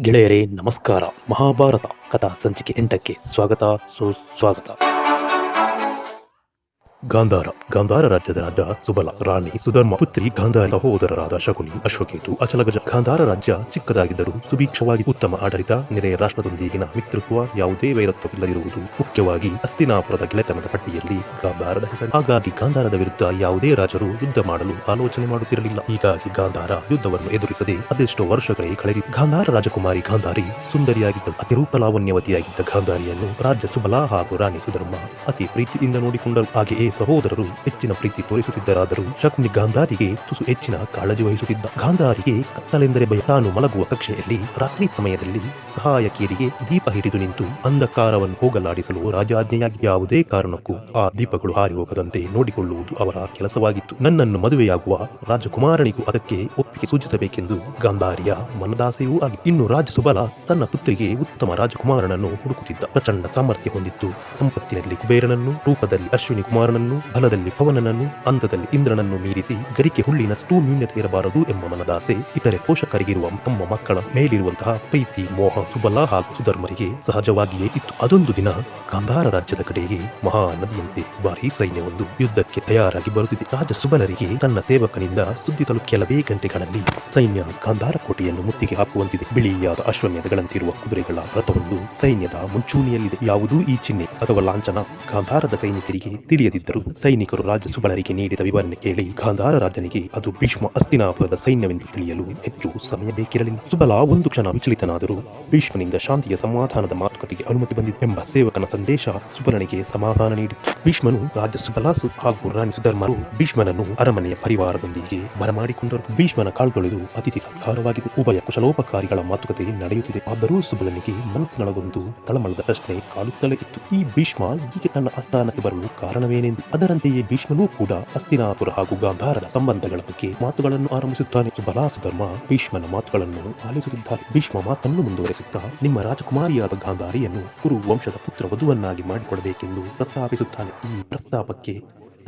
ಗೆಳೆಯರೇ ನಮಸ್ಕಾರ. ಮಹಾಭಾರತ ಕಥಾ ಸಂಚಿಕೆ ಎಂಟಕ್ಕೆ ಸ್ವಾಗತ ಸುಸ್ವಾಗತ ಗಾಂಧಾರ ಗಾಂಧಾರ ರಾಜ್ಯದ ರಾಜ ಸುಬಲ ರಾಣಿ ಸುಧರ್ಮ ಪುತ್ರಿ ಗಾಂಧಾರಿ ಸಹೋದರರಾದ ಶಕುನಿ ಅಶ್ವಕೇತು ಅಚಲಗಜ ಗಾಂಧಾರ ರಾಜ್ಯ ಚಿಕ್ಕದಾಗಿದ್ದರೂ ಸುಭೀಕ್ಷವಾಗಿ ಉತ್ತಮ ಆಡಳಿತ, ನೆರೆಯ ರಾಷ್ಟ್ರದೊಂದಿಗಿನ ಮಿತ್ರತ್ವ ಯಾವುದೇ ವೈರತ್ವವಿಲ್ಲದಿರುವುದು ಮುಖ್ಯವಾಗಿ ಅಸ್ತಿನಾಪುರದ ಗೆಳೆತನದ ಪಟ್ಟಿಯಲ್ಲಿ ಗಾಂಧಾರದ ಹೆಸರು. ಹಾಗಾಗಿ ಗಾಂಧಾರದ ವಿರುದ್ಧ ಯಾವುದೇ ರಾಜರು ಯುದ್ಧ ಮಾಡಲು ಆಲೋಚನೆ ಮಾಡುತ್ತಿರಲಿಲ್ಲ. ಹೀಗಾಗಿ ಗಾಂಧಾರ ಯುದ್ಧವನ್ನು ಎದುರಿಸದೆ ಅದೆಷ್ಟೋ ವರ್ಷಗಳೇ ಕಳೆದಿ. ಗಾಂಧಾರ ರಾಜಕುಮಾರಿ ಗಾಂಧಾರಿ ಸುಂದರಿಯಾಗಿದ್ದ, ಅತಿರೂಪ ಲಾವಣ್ಯವತಿಯಾಗಿದ್ದ ಗಾಂಧಾರಿಯನ್ನು ರಾಜ್ಯ ಸುಬಲ ಹಾಗೂ ರಾಣಿ ಸುಧರ್ಮ ಅತಿ ಪ್ರೀತಿಯಿಂದ ನೋಡಿಕೊಂಡರು. ಹಾಗೆಯೇ ಸಹೋದರರು ಹೆಚ್ಚಿನ ಪ್ರೀತಿ ತೋರಿಸುತ್ತಿದ್ದರಾದರೂ ಶಕುನಿ ಗಾಂಧಾರಿಗೆ ತುಸು ಹೆಚ್ಚಿನ ಕಾಳಜಿ ವಹಿಸುತ್ತಿದ್ದ. ಗಾಂಧಾರಿಗೆ ಕತ್ತಲೆಂದರೆ ಭಯ. ತಾನು ಮಲಗುವ ಕಕ್ಷೆಯಲ್ಲಿ ರಾತ್ರಿ ಸಮಯದಲ್ಲಿ ಸಹಾಯಕಿಯರಿಗೆ ದೀಪ ಹಿಡಿದು ನಿಂತು ಅಂಧಕಾರವನ್ನು ಹೋಗಲಾಡಿಸಲು ರಾಜಾಜ್ಞೆಯಾಗಿ ಯಾವುದೇ ಕಾರಣಕ್ಕೂ ಆ ದೀಪಗಳು ಹಾರಿ ಹೋಗದಂತೆ ನೋಡಿಕೊಳ್ಳುವುದು ಅವರ ಕೆಲಸವಾಗಿತ್ತು. ನನ್ನನ್ನು ಮದುವೆಯಾಗುವ ರಾಜಕುಮಾರನಿಗೂ ಅದಕ್ಕೆ ಒಪ್ಪಿಗೆ ಸೂಚಿಸಬೇಕೆಂದು ಗಾಂಧಾರಿಯ ಮನದಾಸೆಯೂ ಆಗಿ ಇನ್ನು ರಾಜಸುಬಲ ತನ್ನ ಪುತ್ರಿಗೆ ಉತ್ತಮ ರಾಜಕುಮಾರನನ್ನು ಹುಡುಕುತ್ತಿದ್ದ. ಪ್ರಚಂಡ ಸಾಮರ್ಥ್ಯ ಹೊಂದಿತ್ತು. ಸಂಪತ್ತಿನಲ್ಲಿ ಕುಬೇರನನ್ನು, ರೂಪದಲ್ಲಿ ಅಶ್ವಿನಿ ಕುಮಾರನನ್ನು ಬಲದಲ್ಲಿ ಪವನನನ್ನು ಅಂತದಲ್ಲಿ ಇಂದ್ರನನ್ನು ಮೀರಿಸಿ ಗರಿಕೆ ಹುಳ್ಳಿನಷ್ಟೂ ನ್ಯೂನ್ಯತೆ ಇರಬಾರದು ಎಂಬ ಮನದಾಸೆ ಇತರೆ ಪೋಷಕರಿಗಿರುವ ತಮ್ಮ ಮಕ್ಕಳ ಮೇಲಿರುವಂತಹ ಪ್ರೀತಿ, ಮೋಹ, ಸುಬಲ ಹಾಗೂ ಸುಧರ್ಮರಿಗೆ ಸಹಜವಾಗಿಯೇ ಇತ್ತು. ಅದೊಂದು ದಿನ ಗಾಂಧಾರ ರಾಜ್ಯದ ಕಡೆಗೆ ಮಹಾ ನದಿಯಂತೆ ಭಾರೀ ಸೈನ್ಯವೊಂದು ಯುದ್ಧಕ್ಕೆ ತಯಾರಾಗಿ ಬರುತ್ತಿದೆ. ರಾಜ ಸುಬಲರಿಗೆ ತನ್ನ ಸೇವಕನಿಂದ ಸುದ್ದಿ ತಲುಪ ಕೆಲವೇ ಗಂಟೆಗಳಲ್ಲಿ ಸೈನ್ಯ ಗಾಂಧಾರ ಕೋಟೆಯನ್ನು ಮುತ್ತಿಗೆ ಹಾಕುವಂತಿದೆ. ಬಿಳಿಯಾದ ಅಶ್ವಮೇಧಗಳಂತಿರುವ ಕುದುರೆಗಳ ರಥವೊಂದು ಸೈನ್ಯದ ಮುಂಚೂಣಿಯಲ್ಲಿದೆ. ಯಾವುದೂ ಈ ಚಿಹ್ನೆ ಅಥವಾ ಲಾಂಛನ ಗಾಂಧಾರದ ಸೈನಿಕರಿಗೆ ಸೈನಿಕರು ರಾಜಸುಬಳರಿಗೆ ನೀಡಿದ ವಿವರಣೆ ಕೇಳಿ ಗಾಂಧಾರ ರಾಜನಿಗೆ ಅದು ಭೀಷ್ಮ ಅಸ್ತಿನಾಪುರದ ಸೈನ್ಯವೆಂದು ತಿಳಿಯಲು ಹೆಚ್ಚು ಸಮಯ ಬೇಕಿರಲಿಲ್ಲ. ಸುಬಲ ಒಂದು ಕ್ಷಣ ವಿಚಲಿತನಾದರೂ ಭೀಷ್ಮನಿಂದ ಶಾಂತಿಯ ಸಮಾಧಾನದ ಮಾತುಕತೆಗೆ ಅನುಮತಿ ಬಂದಿದೆ ಎಂಬ ಸೇವಕನ ಸಂದೇಶ ಸುಬಲನಿಗೆ ಸಮಾಧಾನ ನೀಡಿತು. ಭೀಷ್ಮನು ರಾಜ ಸುಬಲ ಸು- ಹಾಗೂ ರಾಣಿ ಸುಧರ್ಮರು ಭೀಷ್ಮನನ್ನು ಅರಮನೆಯ ಪರಿವಾರದೊಂದಿಗೆ ಬರಮಾಡಿಕೊಂಡರು ಭೀಷ್ಮನ ಕಾಲ್ಗೊಳ್ಳುವುದು ಅತಿಥಿ ಸತ್ಕಾರವಾಗಿದೆ. ಉಭಯ ಕುಶಲೋಪಕಾರಿಗಳ ಮಾತುಕತೆ ನಡೆಯುತ್ತಿದೆ. ಆದರೂ ಸುಬಲನಿಗೆ ಮನಸ್ಸಿನೊಳಗೊಂದು ತಳಮಳದ ಪ್ರಶ್ನೆ ಕಾಡುತ್ತಲೇ ಇತ್ತು. ಈ ಭೀಷ್ಮ ಹೀಗೆ ತನ್ನ ಅಸ್ಥಾನಕ್ಕೆ ಬರಲು ಕಾರಣವೇನೆಂದು ಅದರಂತೆಯೇ ಭೀಷ್ಮನೂ ಕೂಡ ಅಸ್ತಿನಾಪುರ ಹಾಗೂ ಗಾಂಧಾರದ ಸಂಬಂಧಗಳ ಬಗ್ಗೆ ಮಾತುಗಳನ್ನು ಆರಂಭಿಸುತ್ತಾನೆ. ಬಲಾಸುಧರ್ಮ ಸುಧರ್ಮ ಭೀಷ್ಮನ ಮಾತುಗಳನ್ನು ಆಲಿಸುತ್ತಿದ್ದಾರೆ ಭೀಷ್ಮ ಮಾತನ್ನು ಮುಂದುವರೆಸುತ್ತಾ, ನಿಮ್ಮ ರಾಜಕುಮಾರಿಯಾದ ಗಾಂಧಾರಿಯನ್ನು ಕುರು ವಂಶದ ಪುತ್ರ ವಧುವನ್ನಾಗಿ ಮಾಡಿಕೊಡಬೇಕೆಂದು ಪ್ರಸ್ತಾಪಿಸುತ್ತಾನೆ. ಈ ಪ್ರಸ್ತಾಪಕ್ಕೆ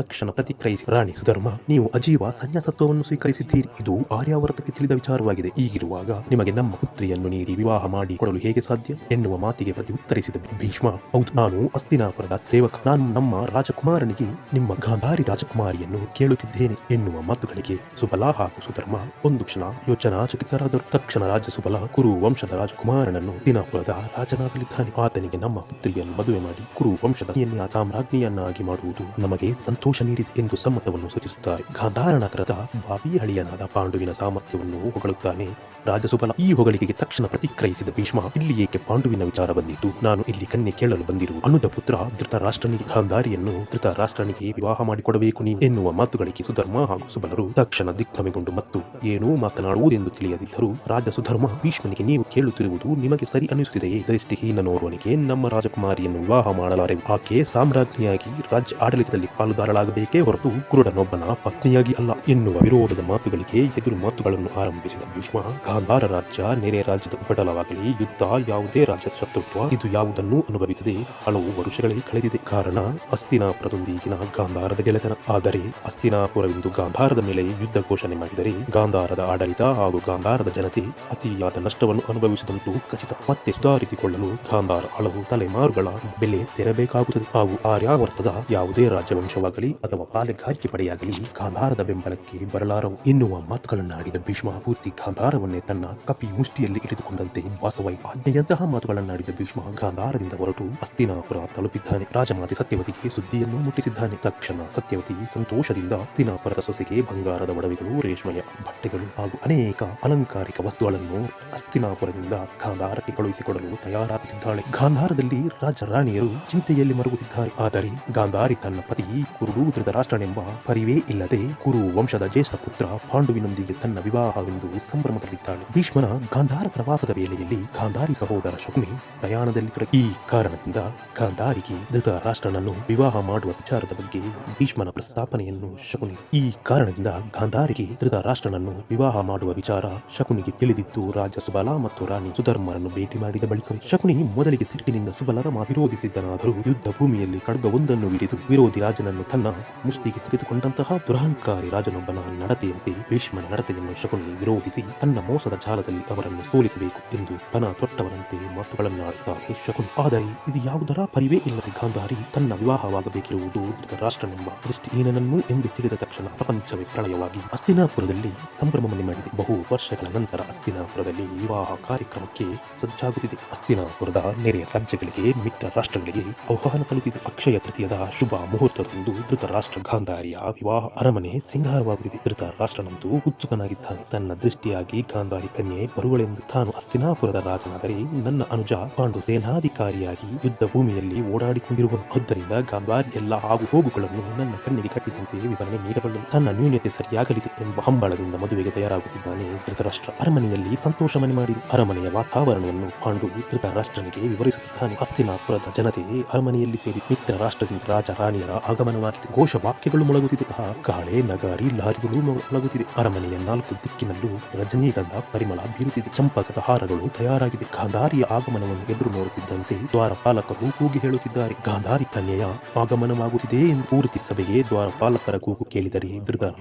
ತಕ್ಷಣ ಪ್ರತಿಕ್ರಿಯಿಸಿ, ರಾಣಿ ಸುಧರ್ಮ, ನೀವು ಅಜೀವ ಸನ್ಯಾಸತ್ವವನ್ನು ಸ್ವೀಕರಿಸಿದ್ದೀರಿ. ಇದು ಆರ್ಯಾವರ್ತಕ್ಕೆ ತಿಳಿದ ವಿಚಾರವಾಗಿದೆ. ಈಗಿರುವಾಗ ನಿಮಗೆ ನಮ್ಮ ಪುತ್ರಿಯನ್ನು ನೀಡಿ ವಿವಾಹ ಮಾಡಿ ಕೊಡಲು ಹೇಗೆ ಸಾಧ್ಯ ಎನ್ನುವ ಮಾತಿಗೆ ಪ್ರತಿ ಉತ್ತರಿಸಿದ ಭೀಷ್ಮ, ಹೌದು, ನಾನು ಅಸ್ತಿನಾಪುರದ ಸೇವಕ. ನಾನು ನಮ್ಮ ರಾಜಕುಮಾರನಿಗೆ ನಿಮ್ಮ ಗಾಂಧಾರಿ ರಾಜಕುಮಾರಿಯನ್ನು ಕೇಳುತ್ತಿದ್ದೇನೆ ಎನ್ನುವ ಮಾತುಗಳಿಗೆ ಸುಬಲ ಹಾಗೂ ಸುಧರ್ಮ ಒಂದು ಕ್ಷಣ ಯೋಚನಾ ಚಕಿತರಾದರು ತಕ್ಷಣ ರಾಜ ಸುಬಲ ಕುರು ವಂಶದ ರಾಜಕುಮಾರನನ್ನು ದಿನಾಪುರದ ರಾಜನಾಗಲಿದ್ದಾನೆ. ಆತನಿಗೆ ನಮ್ಮ ಪುತ್ರಿಯನ್ನು ಮದುವೆ ಮಾಡಿ ಕುರು ವಂಶದ ಸಾಮ್ರಾಜ್ಞಿಯನ್ನಾಗಿ ಮಾಡುವುದು ನಮಗೆ ಸಂತೋಷ ನೀಡಿದೆ ಎಂದು ಸಮ್ಮತವನ್ನು ಸೂಚಿಸುತ್ತಾರೆ. ಗಾಂಧಾರನ ಕೃತ ಬಾಬಿ ಹಳಿಯನಾದ ಪಾಂಡುವಿನ ಸಾಮರ್ಥ್ಯವನ್ನು ಹೊಗಳುತ್ತಾನೆ. ರಾಜಸುಬಲ ಈ ಹೊಗಳಿಗೆ ತಕ್ಷಣ ಪ್ರತಿಕ್ರಿಯಿಸಿದ ಭೀಷ್ಮ, ಇಲ್ಲಿ ಏಕೆ ಪಾಂಡುವಿನ ವಿಚಾರ ಬಂದಿತು? ನಾನು ಇಲ್ಲಿ ಕನ್ನೆ ಕೇಳಲು ಬಂದಿರುವ ಅನುದ ಪುತ್ರ ಧೃತರಾಷ್ಟ್ರನಿಗೆ ಗಾಂಧಾರಿಯನ್ನು ಧೃತರಾಷ್ಟ್ರನಿಗೆ ವಿವಾಹ ಮಾಡಿಕೊಡಬೇಕು ನೀವು ಎನ್ನುವ ಮಾತುಗಳಿಗೆ ಸುಧರ್ಮ ಹಾಗೂ ಸುಬಲರು ತಕ್ಷಣ ದಿಗ್ಭ್ರಮೆಗೊಂಡು ಮತ್ತು ಏನೂ ಮಾತನಾಡುವುದೆಂದು ತಿಳಿಯದಿದ್ದರೂ ರಾಜ ಸುಧರ್ಮ ಭೀಷ್ಮನಿಗೆ ನೀವು ಕೇಳುತ್ತಿರುವುದು ನಿಮಗೆ ಸರಿ ಅನಿಸುತ್ತಿದೆಯೇ? ದೃಷ್ಟಿಹೀನನೋರ್ವನಿಗೆ ನಮ್ಮ ರಾಜಕುಮಾರಿಯನ್ನು ವಿವಾಹ ಮಾಡಲಾರೆ. ಆಕೆ ಸಾಮ್ರಾಜ್ಞಿಯಾಗಿ ರಾಜ್ಯ ಆಡಳಿತದಲ್ಲಿ ಪಾಲುದಾರಳಾಗಬೇಕೇ ಹೊರತು ಕುರುಡನೊಬ್ಬನ ಪತ್ನಿಯಾಗಿ ಅಲ್ಲ ಎನ್ನುವ ವಿರೋಧದ ಮಾತುಗಳಿಗೆ ಎದುರು ಮಾತುಗಳನ್ನು ಆರಂಭಿಸಿದ ಭೀಷ್ಮ, ಗಾಂಧಾರ ರಾಜ್ಯ ನೆರೆ ರಾಜ್ಯದ ಉಪಟಳವಾಗಲಿ, ಯುದ್ಧ ಯಾವುದೇ ರಾಜ್ಯ ಶತ್ರುತ್ವ ಇದು ಯಾವುದನ್ನೂ ಅನುಭವಿಸದೆ ಹಲವು ವರುಷಗಳೇ ಕಳೆದಿದೆ. ಕಾರಣ, ಅಸ್ತಿನಾಪುರದೊಂದಿಗಿನ ಗಾಂಧಾರದ ಗೆಳೆತನ. ಆದರೆ ಅಸ್ತಿನಾಪುರವೆಂದು ಗಾಂಧಾರದ ಮೇಲೆ ಯುದ್ಧ ಘೋಷಣೆ ಮಾಡಿದರೆ ಗಾಂಧಾರದ ಆಡಳಿತ ಹಾಗೂ ಗಾಂಧಾರದ ಜನತೆ ಅತಿಯಾದ ನಷ್ಟವನ್ನು ಅನುಭವಿಸಿದಂತೂ ಖಚಿತ. ಮತ್ತೆ ಸುಧಾರಿಸಿಕೊಳ್ಳಲು ಗಾಂಧಾರ ಹಲವು ತಲೆಮಾರುಗಳ ಬೆಲೆ ತೆರಬೇಕಾಗುತ್ತದೆ. ಹಾಗೂ ಆರ್ಯಾವರ್ತದ ಯಾವುದೇ ರಾಜವಂಶವಾಗಲಿ ಅಥವಾ ಪಾಲೆಗಾರಿಕೆ ಪಡೆಯಾಗಲಿ ಗಾಂಧಾರದ ಬೆಂಬಲಕ್ಕೆ ಬರಲಾರವು ಎನ್ನುವ ಮಾತುಗಳನ್ನಾಡಿದ ಭೀಷ್ಮ ಪೂರ್ತಿ ಗಾಂಧಾರವನ್ನೇ ತನ್ನ ಕಪಿ ಮುಷ್ಟಿಯಲ್ಲಿ ಇಳಿದುಕೊಂಡಂತೆ ವಾಸವೈ ಆಜ್ಞೆಯಂತಹ ಮಾತುಗಳನ್ನಾಡಿದ ಭೀಷ್ಮ ಗಾಂಧಾರದಿಂದ ಹೊರಟು ಅಸ್ತಿನಾಪುರ ತಲುಪಿದ್ದಾನೆ. ರಾಜಮಾತೆ ಸತ್ಯವತಿಗೆ ಸುದ್ದಿಯನ್ನು ಮುಟ್ಟಿಸಿದ್ದಾನೆ. ತಕ್ಷಣ ಸತ್ಯವತಿ ಸಂತೋಷದಿಂದ ಅಸ್ತಿನಾಪುರದ ಸೊಸೆಗೆ ಬಂಗಾರದ ಒಡವೆಗಳು, ರೇಷ್ಮೆಯ ಬಟ್ಟೆಗಳು ಹಾಗೂ ಅನೇಕ ಅಲಂಕಾರಿಕ ವಸ್ತುಗಳನ್ನು ಅಸ್ತಿನಾಪುರದಿಂದ ಗಾಂಧಾರಕ್ಕೆ ಕಳುಹಿಸಿಕೊಡಲು ತಯಾರಾಗುತ್ತಿದ್ದಾಳೆ. ಗಾಂಧಾರದಲ್ಲಿ ರಾಜ ರಾಣಿಯರು ಚಿಂತೆಯಲ್ಲಿ ಮರುಗುತ್ತಿದ್ದಾರೆ. ಆದರೆ ಗಾಂಧಾರಿ ತನ್ನ ಪತಿ ಕುರುಡು ಧೃತರಾಷ್ಟ್ರನೆಂಬ ಪರಿವೇ ಇಲ್ಲದೆ ಕುರು ವಂಶದ ಜ್ಯೇಷ್ಠ ಪುತ್ರ ಪಾಂಡುವಿನೊಂದಿಗೆ ತನ್ನ ವಿವಾಹವೆಂದು ಸಂಭ್ರಮದಲ್ಲಿದ್ದಾಳೆ. ಭೀಷ್ಮನ ಗಾಂಧಾರ ಪ್ರವಾಸದ ವೇಳೆಯಲ್ಲಿ ಗಾಂಧಾರಿ ಸಹೋದರ ಶಕುನಿ ಪ್ರಯಾಣದಲ್ಲಿ ಈ ಕಾರಣದಿಂದ ಗಾಂಧಾರಿಗೆ ಧೃತರಾಷ್ಟ್ರನನ್ನು ವಿವಾಹ ಮಾಡುವ ವಿಚಾರದ ಬಗ್ಗೆ ಭೀಷ್ಮನ ಪ್ರಸ್ತಾಪನೆಯನ್ನು ಶಕುನಿ ಈ ಕಾರಣದಿಂದ ಗಾಂಧಾರಿಗೆ ಧೃತರಾಷ್ಟ್ರನನ್ನು ವಿವಾಹ ಮಾಡುವ ವಿಚಾರ ಶಕುನಿಗೆ ತಿಳಿದಿದ್ದು, ರಾಜ ಸುಬಲ ಮತ್ತು ರಾಣಿ ಸುಧರ್ಮರನ್ನು ಭೇಟಿ ಮಾಡಿದ ಬಳಿಕ ಶಕುನಿ ಮೊದಲಿಗೆ ಸಿಟ್ಟಿನಿಂದ ಸುಬಲರ ವಿರೋಧಿಸಿದ್ದನಾದರೂ ಯುದ್ಧ ಭೂಮಿಯಲ್ಲಿ ಖಡ್ಗವೊಂದನ್ನು ಹಿಡಿದು ವಿರೋಧಿ ರಾಜನನ್ನು ತನ್ನ ತನ್ನ ಮುಷ್ಟಿಗೆ ತೆಗೆದುಕೊಂಡಂತಹ ದುರಹಂಕಾರಿ ರಾಜನೊಬ್ಬನ ನಡತೆಯಂತೆ ಭೀಷ್ಮನ ನಡತೆಯನ್ನು ಶಕುನಿ ವಿರೋಧಿಸಿ ತನ್ನ ಮೋಸದ ಜಾಲದಲ್ಲಿ ಅವರನ್ನು ಸೋಲಿಸಬೇಕು ಎಂದು ಬನ ತೊಟ್ಟವನಂತೆ ಮಾತುಗಳನ್ನಾಡುತ್ತಾನೆ ಶಕುನಿ. ಆದರೆ ಇದು ಯಾವುದರ ಪರಿವೇ ಇಲ್ಲದೆ ಗಾಂಧಾರಿ ತನ್ನ ವಿವಾಹವಾಗಬೇಕಿರುವುದು ಧೃತರಾಷ್ಟ್ರನೆಂಬ ದೃಷ್ಟಿಹೀನನನ್ನು ಎಂದು ತಿಳಿದ ತಕ್ಷಣ ಪ್ರಪಂಚವೇ ಪ್ರಳಯವಾಗಿ ಅಸ್ತಿನಾಪುರದಲ್ಲಿ ಸಂಭ್ರಮವನ್ನು ಮಾಡಿದೆ ಬಹು ವರ್ಷಗಳ ನಂತರ ಅಸ್ತಿನಾಪುರದಲ್ಲಿ ವಿವಾಹ ಕಾರ್ಯಕ್ರಮಕ್ಕೆ ಸಜ್ಜಾಗುತ್ತಿದೆ. ಅಸ್ತಿನಾಪುರದ ನೆರೆ ರಾಜ್ಯಗಳಿಗೆ, ಮಿತ್ರ ರಾಷ್ಟ್ರಗಳಿಗೆ ಆಹ್ವಾನ ತಲುಪಿದೆ ಅಕ್ಷಯ ತೃತೀಯದ ಶುಭ ಮುಹೂರ್ತದಂದು ಧೃತರಾಷ್ಟ್ರ ಗಾಂಧಾರಿಯ ವಿವಾಹ ಅರಮನೆ ಸಿಂಗಾರವಾಗುತ್ತಿದೆ ಧೃತರಾಷ್ಟ್ರನಂತೂ ಉತ್ಸುಕನಾಗಿದ್ದಾನೆ. ತನ್ನ ದೃಷ್ಟಿಯಾಗಿ ಗಾಂಧಾರಿ ಕನ್ಯೆ ಬರುವಳೆಂದು ತಾನು ಅಸ್ತಿನಾಪುರದ ರಾಜನಾದರೆ ನನ್ನ ಅನುಜ ಪಾಂಡು ಸೇನಾಧಿಕಾರಿಯಾಗಿ ಯುದ್ಧ ಭೂಮಿಯಲ್ಲಿ ಓಡಾಡಿಕೊಂಡಿರುವನು. ಆದ್ದರಿಂದ ಗಾಂಧಾರಿ ಎಲ್ಲ ಆಗು ಹೋಗುಗಳನ್ನು ನನ್ನ ಕಣ್ಣಿಗೆ ಕಟ್ಟಿದಂತೆ ವಿವರಣೆ ನೀಡಬಲ್ಲನು. ತನ್ನ ನ್ಯೂನ್ಯತೆ ಸರಿಯಾಗಲಿದೆ ಎಂಬ ಹಂಬಳದಿಂದ ಮದುವೆಗೆ ತಯಾರಾಗುತ್ತಿದ್ದಾನೆ. ಧೃತರಾಷ್ಟ್ರ ಅರಮನೆಯಲ್ಲಿ ಸಂತೋಷ ಮನೆ ಮಾಡಿದೆ. ಅರಮನೆಯ ವಾತಾವರಣವನ್ನು ಪಾಂಡು ಧೃತರಾಷ್ಟ್ರನಿಗೆ ವಿವರಿಸುತ್ತಿದ್ದಾನೆ. ಹಸ್ತಿನಾಪುರದ ಜನತೆ ಅರಮನೆಯಲ್ಲಿ ಸೇರಿ ಮಿತ್ರ ರಾಷ್ಟ್ರದಿಂದ ರಾಜ ರಾಣಿಯರ ಆಗಮನವಾಗಿದೆ. ಘೋಷ ವಾಕ್ಯಗಳು ಮೊಳಗುತ್ತಿದೆ ಕಾಳೆ ನಗಾರಿ, ಲಾರಿಗಳು ಮೊಳಗುತ್ತಿದೆ. ಅರಮನೆಯ ನಾಲ್ಕು ದಿಕ್ಕಿನಲ್ಲೂ ರಜನೀಗಂಧ, ಪರಿಮಳ ಬೀರುತ್ತಿದೆ. ಚಂಪಕದ ಹಾರಗಳು ತಯಾರಾಗಿದೆ. ಗಾಂಧಾರಿಯ ಆಗಮನವನ್ನು ಎದುರು ನೋಡುತ್ತಿದ್ದಂತೆ ದ್ವಾರಪಾಲಕರು ಕೂಗಿ ಹೇಳುತ್ತಿದ್ದಾರೆ. ಗಾಂಧಾರಿ ಕನ್ಯೆಯ ಆಗಮನವಾಗುತ್ತಿದೆ ಎಂದು ಪೂರ್ತಿ ಸಭೆಗೆ ದ್ವಾರಪಾಲಕರ ಕೂಗು ಕೇಳಿದರೆ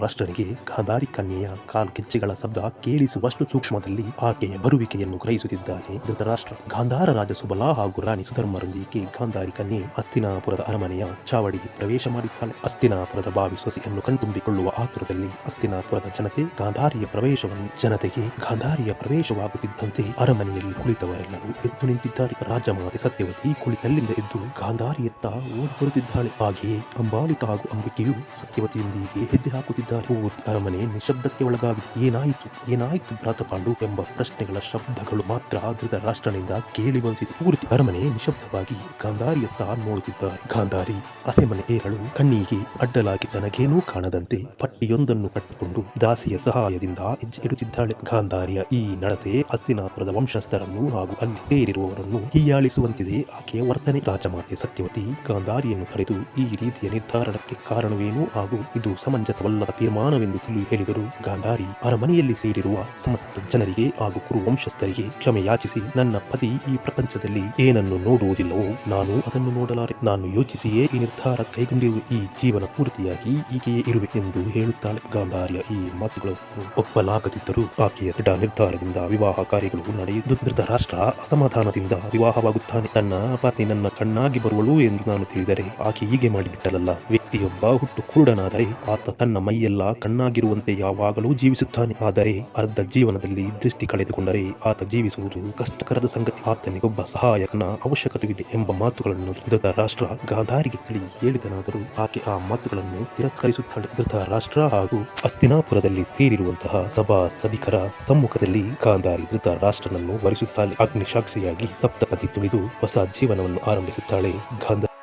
ರಾಷ್ಟ್ರನಿಗೆ ಗಾಂಧಾರಿ ಕನ್ಯೆಯ ಕಾಲ್ಗೆಜ್ಜೆಗಳ ಶಬ್ದ ಕೇಳಿಸುವಷ್ಟು ಸೂಕ್ಷ್ಮದಲ್ಲಿ ಆಕೆಯ ಬರುವಿಕೆಯನ್ನು ಗ್ರಹಿಸುತ್ತಿದ್ದಾನೆ. ಧೃತರಾಷ್ಟ್ರ, ಗಾಂಧಾರ ರಾಜ ಸುಬಲಾ ಹಾಗೂ ರಾಣಿ ಸುಧರ್ಮರೊಂದಿಗೆ ಗಾಂಧಾರಿ ಕನ್ಯೆ ಅಸ್ತಿನಾಪುರದ ಅರಮನೆಯ ಚಾವಡಿಗೆ ಪ್ರವೇಶ ಮಾಡಿದ್ದಾಳೆ. ಅಸ್ತಿನಾಪುರದ ಬಾವಿ ಸೊಸೆಯನ್ನು ಕಣ್ತುಂಬಿಕೊಳ್ಳುವ ಆತುರದಲ್ಲಿ ಅಸ್ತಿನಾಪುರದ ಜನತೆ ಗಾಂಧಾರಿಯ ಪ್ರವೇಶವನ್ನು ಜನತೆಗೆ ಗಾಂಧಾರಿಯ ಪ್ರವೇಶವಾಗುತ್ತಿದ್ದಂತೆ ಅರಮನೆಯಲ್ಲಿ ಕುಳಿತವರೆಲ್ಲರೂ ಎದ್ದು ನಿಂತಿದ್ದಾರೆ. ರಾಜಮಾತೆ ಸತ್ಯವತಿ ಕುಳಿತಲ್ಲಿಂದ ಎದ್ದು ಗಾಂಧಾರಿಯತ್ತ ಓಡಿ ಬರುತ್ತಿದ್ದಾಳೆ. ಹಾಗೆಯೇ ಅಂಬಾಲಿಕ ಹಾಗೂ ಅಂಬಿಕೆಯು ಸತ್ಯವತಿಯೊಂದಿಗೆ ಹೆಜ್ಜೆ ಹಾಕುತ್ತಿದ್ದಾರೆ. ಅರಮನೆ ನಿಶಬ್ದಕ್ಕೆ ಒಳಗಾಗಿದೆ. ಏನಾಯಿತು? ಏನಾಯಿತು ಭ್ರಾತಪಾಂಡು ಎಂಬ ಪ್ರಶ್ನೆಗಳ ಶಬ್ದಗಳು ಮಾತ್ರ ಧೃತ ರಾಷ್ಟ್ರನಿಂದ ಕೇಳಿ ಬರುತ್ತಿದೆ. ಅರಮನೆ ನಿಶಬ್ದವಾಗಿ ಗಾಂಧಾರಿಯತ್ತ ನೋಡುತ್ತಿದ್ದಾರೆ. ಗಾಂಧಾರಿ ಹಸೆಮನೆ ಏರಳು ಕಣ್ಣಿಗೆ ಅಡ್ಡಲಾಗಿ ತನಗೇನೂ ಕಾಣದಂತೆ ಪಟ್ಟಿಯೊಂದನ್ನು ಕಟ್ಟಿಕೊಂಡು ದಾಸಿಯ ಸಹಾಯದಿಂದ ಹೆಜ್ಜೆ ಇಡುತ್ತಿದ್ದಾಳೆ. ಗಾಂಧಾರಿಯ ಈ ನಡತೆ ಅಸ್ತಿನಾಪುರದ ವಂಶಸ್ಥರನ್ನು ಹಾಗೂ ಅಲ್ಲಿ ಸೇರಿರುವವರನ್ನು ಹೀಯಾಳಿಸುವಂತಿದೆ. ಆಕೆಯ ವರ್ತನೆ ರಾಜಮಾತೆ ಸತ್ಯವತಿ. ಗಾಂಧಾರಿಯನ್ನು ತಡೆದು ಈ ರೀತಿಯ ನಿರ್ಧಾರಣಕ್ಕೆ ಕಾರಣವೇನು ಹಾಗೂ ಇದು ಸಮಂಜಸವಲ್ಲದ ತೀರ್ಮಾನವೆಂದು ತಿಳಿ ಹೇಳಿದರು. ಗಾಂಧಾರಿ ಅರಮನೆಯಲ್ಲಿ ಸೇರಿರುವ ಸಮಸ್ತ ಜನರಿಗೆ ಹಾಗೂ ಕುರು ವಂಶಸ್ಥರಿಗೆ ಕ್ಷಮೆ ಯಾಚಿಸಿ ನನ್ನ ಪತಿ ಈ ಪ್ರಪಂಚದಲ್ಲಿ ಏನನ್ನು ನೋಡುವುದಿಲ್ಲವೋ ನಾನು ಅದನ್ನು ನೋಡಲಾರೆ. ನಾನು ಯೋಚಿಸಿಯೇ ಈ ನಿರ್ಧಾರ ಕೈಗೊಂಡಿರುವ ಈ ಜೀವನ ಪೂರ್ತಿಯಾಗಿ ಹೀಗೆಯೇ ಇರಬೇಕೆಂದು ಹೇಳುತ್ತಾಳೆ ಗಾಂಧಾರ್ಯ. ಈ ಮಾತುಗಳು ಒಪ್ಪಲಾಗದಿದ್ದರೂ ಆಕೆಯ ದೃಢ ನಿರ್ಧಾರದಿಂದ ವಿವಾಹ ಕಾರ್ಯಗಳು ನಡೆಯುವುದು ಧೃತರಾಷ್ಟ್ರ ಅಸಮಾಧಾನದಿಂದ ವಿವಾಹವಾಗುತ್ತಾನೆ. ತನ್ನ ಪತ್ನಿ ನನ್ನ ಕಣ್ಣಾಗಿ ಬರುವಳು ಎಂದು ನಾನು ತಿಳಿದರೆ ಆಕೆ ಹೀಗೆ ಮಾಡಿಬಿಟ್ಟಲಲ್ಲ. ವ್ಯಕ್ತಿಯೊಬ್ಬ ಹುಟ್ಟು ಕುರುಡನಾದರೆ ಆತ ತನ್ನ ಮೈಯೆಲ್ಲ ಕಣ್ಣಾಗಿರುವಂತೆ ಯಾವಾಗಲೂ ಜೀವಿಸುತ್ತಾನೆ. ಆದರೆ ಅರ್ಧ ಜೀವನದಲ್ಲಿ ದೃಷ್ಟಿ ಕಳೆದುಕೊಂಡರೆ ಆತ ಜೀವಿಸುವುದು ಕಷ್ಟಕರದ ಸಂಗತಿ. ಆತನಿಗೊಬ್ಬ ಸಹಾಯಕನ ಅವಶ್ಯಕತೆವಿದೆ ಎಂಬ ಮಾತುಗಳನ್ನು ಧೃತರಾಷ್ಟ್ರ ಗಾಂಧಾರಿಗೆ ತಿಳಿ ಹೇಳಿದನಾದರೂ ಆಕೆ ಆ ಮಾತುಗಳನ್ನು ತಿರಸ್ಕರಿಸುತ್ತಾಳೆ ಧೃತರಾಷ್ಟ್ರ ಹಾಗೂ ಅಸ್ತಿನಾಪುರದಲ್ಲಿ ಸೇರಿರುವಂತಹ ಸಭಾ ಸಭಿಕರ ಸಮ್ಮುಖದಲ್ಲಿ ಗಾಂಧಾರಿ ಧೃತರಾಷ್ಟ್ರನನ್ನು ವರಿಸುತ್ತಾಳೆ. ಅಗ್ನಿಸಾಕ್ಷಿಯಾಗಿ ಸಪ್ತಪತಿ ತುಳಿದು ಹೊಸ ಜೀವನವನ್ನು ಆರಂಭಿಸುತ್ತಾಳೆ. ಗಾಂಧಾರಿ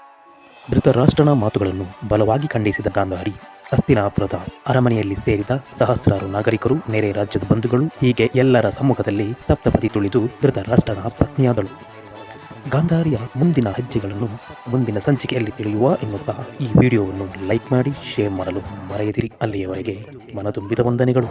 ಧೃತರಾಷ್ಟ್ರನ ಮಾತುಗಳನ್ನು ಬಲವಾಗಿ ಖಂಡಿಸಿದ ಗಾಂಧಾರಿ ಅಸ್ತಿನಾಪುರದ ಅರಮನೆಯಲ್ಲಿ ಸೇರಿದ ಸಹಸ್ರಾರು ನಾಗರಿಕರು, ನೆರೆ ರಾಜ್ಯದ ಬಂಧುಗಳು, ಹೀಗೆ ಎಲ್ಲರ ಸಮ್ಮುಖದಲ್ಲಿ ಸಪ್ತಪತಿ ತುಳಿದು ಧೃತರಾಷ್ಟ್ರನ ಪತ್ನಿಯಾದಳು. ಗಾಂಧಾರಿಯ ಮುಂದಿನ ಹೆಜ್ಜೆಗಳನ್ನು ಮುಂದಿನ ಸಂಚಿಕೆಯಲ್ಲಿ ತಿಳಿಯುವ ಎನ್ನುತ್ತಾ ಈ ವಿಡಿಯೋವನ್ನು ಲೈಕ್ ಮಾಡಿ ಶೇರ್ ಮಾಡಲು ಮರೆಯದಿರಿ. ಅಲ್ಲಿಯವರೆಗೆ ಮನತುಂಬಿದ ವಂದನೆಗಳು.